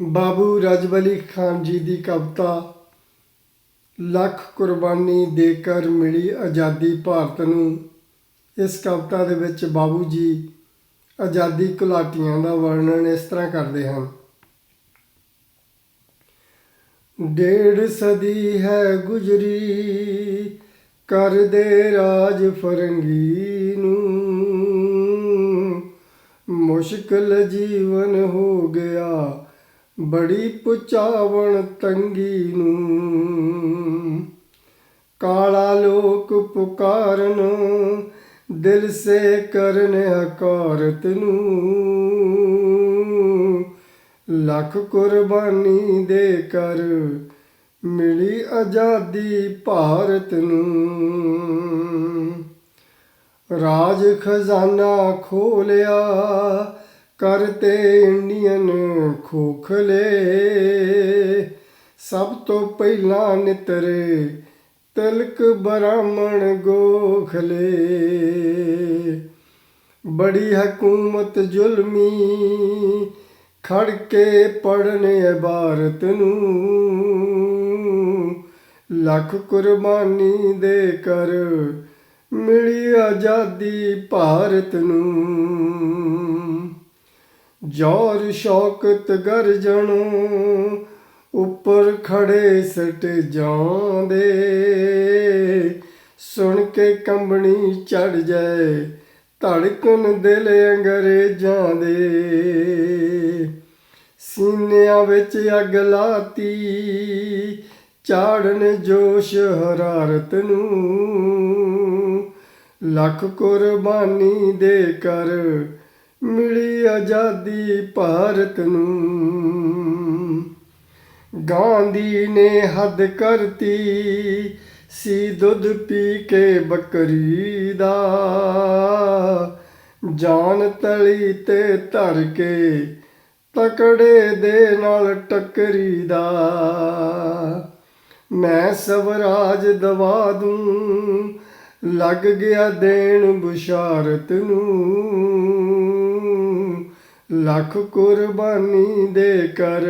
ਬਾਬੂ ਰਜਬਲੀ ਖਾਨ ਜੀ ਦੀ ਕਵਿਤਾ, ਲੱਖ ਕੁਰਬਾਨੀ ਦੇ ਕਰ ਮਿਲੀ ਆਜ਼ਾਦੀ ਭਾਰਤ ਨੂੰ। ਇਸ ਕਵਿਤਾ ਦੇ ਵਿੱਚ ਬਾਬੂ ਜੀ ਆਜ਼ਾਦੀ ਘੁਲਾਟੀਆਂ ਦਾ ਵਰਣਨ ਇਸ ਤਰ੍ਹਾਂ ਕਰਦੇ ਹਨ। ਡੇਢ ਸਦੀ ਹੈ ਗੁਜਰੀ, ਕਰਦੇ ਰਾਜ ਫਰੰਗੀ ਨੂੰ। ਮੁਸ਼ਕਲ ਜੀਵਨ ਹੋ ਗਿਆ ਬੜੀ ਪੁਚਾਵਣ ਤੰਗੀ ਨੂੰ। ਕਾਲਾ ਲੋਕ ਪੁਕਾਰਨ, ਦਿਲ ਸੇ ਕਰਨ ਹਕਾਰਤ ਨੂੰ ਲੱਖ ਕੁਰਬਾਨੀ ਦੇ ਕਰ ਮਿਲੀ ਆਜ਼ਾਦੀ ਭਾਰਤ ਨੂੰ ਰਾਜ ਖਜ਼ਾਨਾ ਖੋਲਿਆ ਕਰਤੇ ਇੰਡੀਅਨ ਖੋਖਲੇ। ਸਭ ਤੋਂ ਪਹਿਲਾਂ ਨਿਤਰੇ ਤਿਲਕ ਬ੍ਰਾਹਮਣ ਗੋਖਲੇ। ਬੜੀ ਹਕੂਮਤ ਜ਼ੁਲਮੀ ਖੜ ਕੇ ਪੜਨੇ ਭਾਰਤ ਨੂੰ। ਲੱਖ ਕੁਰਬਾਨੀ ਦੇ ਕਰ ਮਿਲੀ ਆਜ਼ਾਦੀ ਭਾਰਤ ਨੂੰ। ਜੋਰ ਸ਼ੌਕਤ ਗਰਜਣੋਂ ਉੱਪਰ ਖੜੇ ਸਟ ਜਾਂਦੇ ਸੁਣ ਕੇ ਕੰਬਣੀ ਚੜ ਜਾਏ, ਧੜਕਣ ਦਿਲ ਅੰਗਰੇਜ਼ਾਂ ਦੇ ਸੀਨਿਆਂ ਵਿੱਚ ਅੱਗ ਲਾਤੀ ਚਾੜਨ ਜੋਸ਼ ਹਰਾਰਤ ਨੂੰ। ਲੱਖ ਕੁਰਬਾਨੀ ਦੇ ਕਰ ਮਿਲੀ ਆਜ਼ਾਦੀ ਭਾਰਤ ਨੂੰ। ਗਾਂਧੀ ਨੇ ਹੱਦ ਕਰਤੀ ਸੀ ਦੁੱਧ ਪੀ ਕੇ ਬੱਕਰੀ ਦਾ। ਜਾਨ ਤਲੀ ਤੇ ਧਰ ਕੇ ਤਕੜੇ ਦੇ ਨਾਲ ਟੱਕਰੀ ਦਾ। ਮੈਂ ਸਵਰਾਜ ਦਵਾ ਦੂੰ, ਲੱਗ ਗਿਆ ਦੇਣ ਬੁਸ਼ਾਰਤ ਨੂੰ। ਲੱਖ ਕੁਰਬਾਨੀ ਦੇ ਕਰ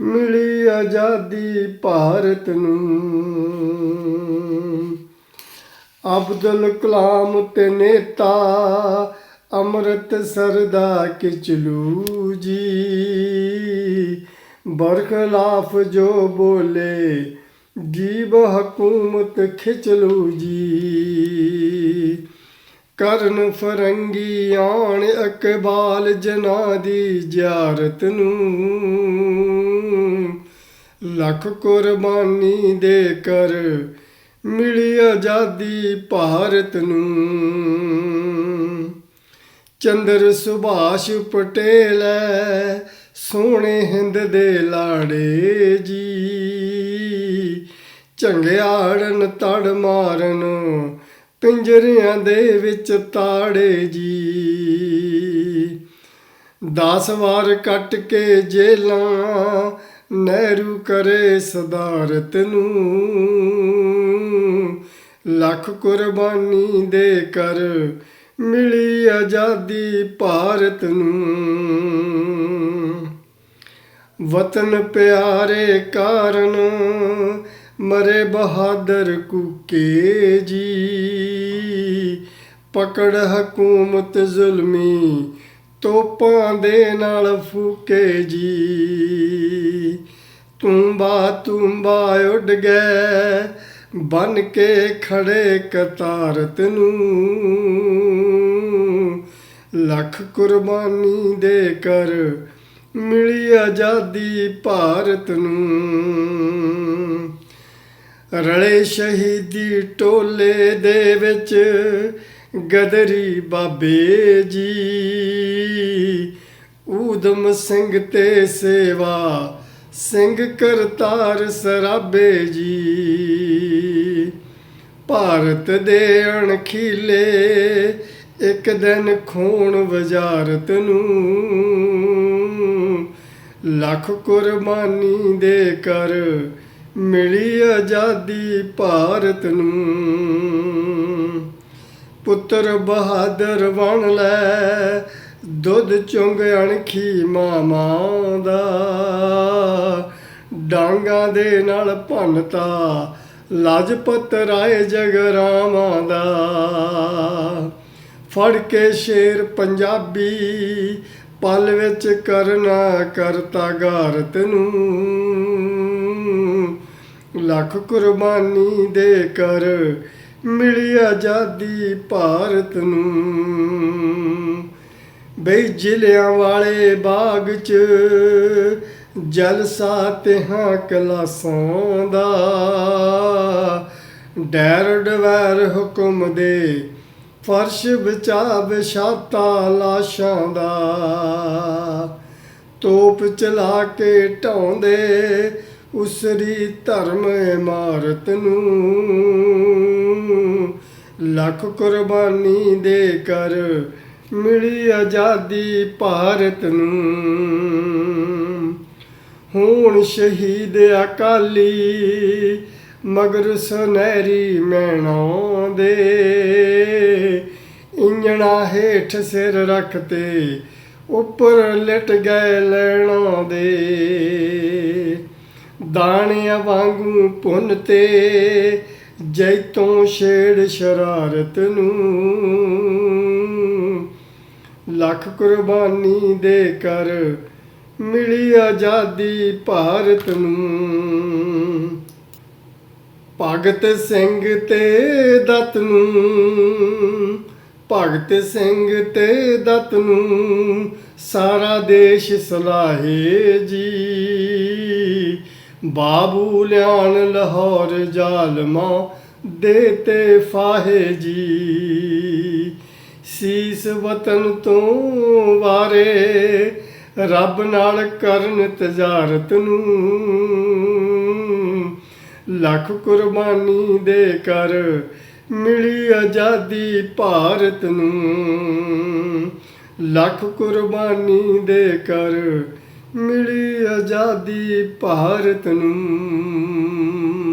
ਮਿਲੀ ਆਜ਼ਾਦੀ ਭਾਰਤ ਨੂੰ। ਅਬਦੁਲ ਕਲਾਮ ਤੇ ਨੇਤਾ ਅੰਮ੍ਰਿਤ ਸਰਦਾ ਕਿਚਲੂ ਜੀ। ਬਰਖਲਾਫ ਜੋ ਬੋਲੇ ਜੀਬ ਹਕੂਮਤ ਖਿਚਲੂ ਜੀ। ਕਰਨ ਫਰੰਗੀ ਆਣ ਅਕਬਾਲ ਜਨਾ ਦੀ ਜ਼ਿਆਰਤ ਨੂੰ। ਲੱਖ ਕੁਰਬਾਨੀ ਦੇ ਕਰ ਮਿਲੀ ਆਜ਼ਾਦੀ ਭਾਰਤ ਨੂੰ। ਚੰਦਰ ਸੁਭਾਸ਼ ਪਟੇਲ ਐ, ਸੋਹਣੇ ਹਿੰਦ ਦੇ ਲਾੜੇ ਜੀ। ਝੰਗਿਆੜਨ ਤੜ ਮਾਰਨ ਪਿੰਜਰਿਆਂ ਦੇ ਵਿੱਚ ਤਾੜੇ ਜੀ। ਦਸ ਵਾਰ ਕੱਟ ਕੇ ਜੇਲਾਂ, ਨਹਿਰੂ ਕਰੇ ਸਦਾਰਤ ਨੂੰ ਲੱਖ ਕੁਰਬਾਨੀ ਦੇ ਕਰ ਮਿਲੀ ਆਜ਼ਾਦੀ ਭਾਰਤ ਨੂੰ। ਵਤਨ ਪਿਆਰੇ ਕਾਰਨ ਮਰੇ ਬਹਾਦਰ ਕੁਕੇ ਜੀ। ਪਕੜ ਹਕੂਮਤ ਜ਼ੁਲਮੀ, ਤੋਪਾਂ ਦੇ ਨਾਲ ਫੂਕੇ ਜੀ। ਤੁੰਬਾ ਤੁੰਬਾ ਉੱਡ ਗਏ, ਬਨ ਕੇ ਖੜੇ ਕਤਾਰਤ ਨੂੰ। ਲੱਖ ਕੁਰਬਾਨੀ ਦੇ ਕਰ ਮਿਲੀ ਆਜ਼ਾਦੀ ਭਾਰਤ ਨੂੰ। ਰਲੇ ਸ਼ਹੀਦੀ ਟੋਲੇ ਦੇ ਵਿੱਚ, ਗਦਰੀ ਬਾਬੇ ਜੀ। ਊਦਮ ਸਿੰਘ ਤੇ ਸੇਵਾ, ਸਿੰਘ ਕਰਤਾਰ ਸਰਾਬੇ ਜੀ। ਭਾਰਤ ਦੇ ਅਣਖੀਲੇ, ਇੱਕ ਦਿਨ ਖੂਨ ਵਜ਼ਾਰਤ ਨੂੰ। ਲੱਖ ਕੁਰਬਾਨੀ ਦੇ ਕਰ ਮਿਲੀ ਆਜ਼ਾਦੀ ਭਾਰਤ ਨੂੰ। ਪੁੱਤਰ ਬਹਾਦਰ ਬਣ ਲੈ, ਦੁੱਧ ਚੁੰਗ ਅਣਖੀ ਮਾਮਾ ਦਾ। ਡਾਂਗਾ ਦੇ ਨਾਲ ਭੰਨਤਾ, ਲਾਜਪਤ ਰਾਏ ਜਗਰਾਵਾਂ ਦਾ। ਫੜ ਕੇ ਸ਼ੇਰ ਪੰਜਾਬੀ, ਪਲ ਵਿੱਚ ਕਰਨਾ ਕਰਤਾ ਗਾਰਤ ਨੂੰ। ਲੱਖ ਕੁਰਬਾਨੀ ਦੇ ਕਰ ਮਿਲੀ ਆਜ਼ਾਦੀ ਭਾਰਤ ਨੂੰ। ਬਈ ਜ਼ਿਲ੍ਹਿਆਂ ਵਾਲੇ ਬਾਗ 'ਚ ਜਲਸਾ ਤੇ ਹਾਂ ਕਲਾਸਾਂ ਦਾ। ਡੈਰ ਡਵੈਰ ਹੁਕਮ ਦੇ ਫਰਸ਼ ਵਿਚਾ ਵਿਛਾਤਾ ਲਾਸ਼ਾਂ ਦਾ। ਤੋਪ ਚਲਾ ਕੇ ਢਾਉਂਦੇ ਉਸਰੀ ਧਰਮ ਇਮਾਰਤ ਨੂੰ ਲੱਖ ਕੁਰਬਾਨੀ ਦੇ ਕਰ ਮਿਲੀ ਆਜ਼ਾਦੀ ਭਾਰਤ ਨੂੰ। ਹੁਣ ਸ਼ਹੀਦ ਅਕਾਲੀ ਮਗਰ ਸੁਨਹਿਰੀ ਮੈਣਾਂ ਦੇ ਇੰਜਣਾ ਹੇਠ ਸਿਰ ਰੱਖਤੇ ਉੱਪਰ ਲਿਟ ਗਏ ਲੈਣਾ ਦੇ। ਦਾਣਿਆਂ ਵਾਂਗੂ ਪੁੰਨ ਤੇ ਜੈਤੋਂ ਛੇੜ ਸ਼ਰਾਰਤ ਨੂੰ। ਲੱਖ ਕੁਰਬਾਨੀ ਦੇ ਕਰ ਮਿਲੀ ਆਜ਼ਾਦੀ ਭਾਰਤ ਨੂੰ। ਭਗਤ ਸਿੰਘ ਤੇ ਦਤ ਨੂੰ, ਭਗਤ ਸਿੰਘ ਤੇ ਦਤ ਨੂੰ, ਸਾਰਾ ਦੇਸ਼ ਸਲਾਹੇ ਜੀ। ਬਾਬੂ ਲਿਆਣ ਲਾਹੌਰ ਜ਼ਾਲਮਾ ਦੇ ਤੇ ਫਾਹੇ ਜੀ। ਸੀਸ ਵਤਨ ਤੋਂ ਵਾਰੇ ਰੱਬ ਨਾਲ ਕਰਨ ਤਜਾਰਤ ਨੂੰ। ਲੱਖ ਕੁਰਬਾਨੀ ਦੇ ਕਰ ਮਿਲੀ ਆਜ਼ਾਦੀ ਭਾਰਤ ਨੂੰ। ਲੱਖ ਕੁਰਬਾਨੀ ਦੇ ਕਰ ਮਿਲੀ ਆਜ਼ਾਦੀ ਭਾਰਤ ਨੂੰ।